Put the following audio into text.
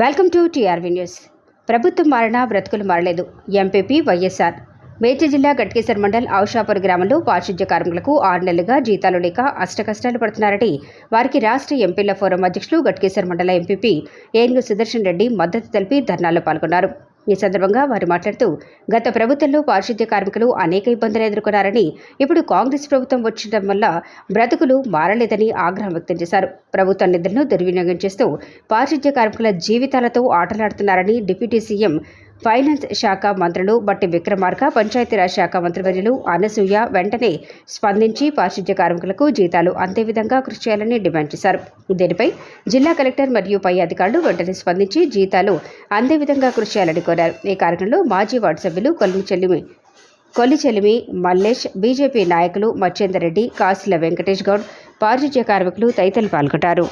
Welcome to TRV news. ప్రభుత్వం మారినా బ్రతుకులు మారలేదు. ఎంపీపీ వైఎస్ఆర్. మేచి జిల్లా గట్కేసర్ మండల్ ఔషాపూర్ గ్రామంలో పారిశుధ్య కార్మికులకు ఆరు నెలలుగా జీతాలు లేక అష్టకష్టాలు పడుతున్నారని వారికి రాష్ట్ర ఎంపీల ఫోరం అధ్యక్షులు గట్కేసర్ మండల ఎంపీపీ ఏనుగు సుదర్శన్ రెడ్డి మద్దతు తెలిపి ధర్నాలో పాల్గొన్నారు. ఈ సందర్భంగా వారు మాట్లాడుతూ గత ప్రభుత్వంలో పారిశుద్ధ్య కార్మికులు అనేక ఇబ్బందులు ఎదుర్కొన్నారని ఇప్పుడు కాంగ్రెస్ ప్రభుత్వం వచ్చడం వల్ల బ్రతుకులు మారలేదని ఆగ్రహం వ్యక్తం చేశారు. ప్రభుత్వ నిధులను దుర్వినియోగం చేస్తూ పారిశుద్ధ్య కార్మికుల జీవితాలతో ఆటలాడుతున్నారని డిప్యూటీ సీఎం ఫైనాన్స్ శాఖ మంత్రులు బట్టి విక్రమార్క పంచాయతీరాజ్ శాఖ మంత్రివర్యులు అనసూయ వెంటనే స్పందించి పారిశుద్ధ్య కార్మికులకు జీతాలు అంతే విధంగా కృషి చేయాలని డిమాండ్ చేశారు. దీనిపై జిల్లా కలెక్టర్ మరియు పై అధికారులు వెంటనే స్పందించి జీతాలు అందే విధంగా కృషి చేయాలని కోరారు. ఈ కార్యక్రమంలో మాజీ వార్డు సభ్యులు కొల్లి చెల్లిమి మల్లేష్ బీజేపీ నాయకులు మచ్చేందర్ రెడ్డి కాసుల వెంకటేష్ గౌడ్ పారిశుద్ధ్య కార్మికులు తదితరులు పాల్గొంటారు.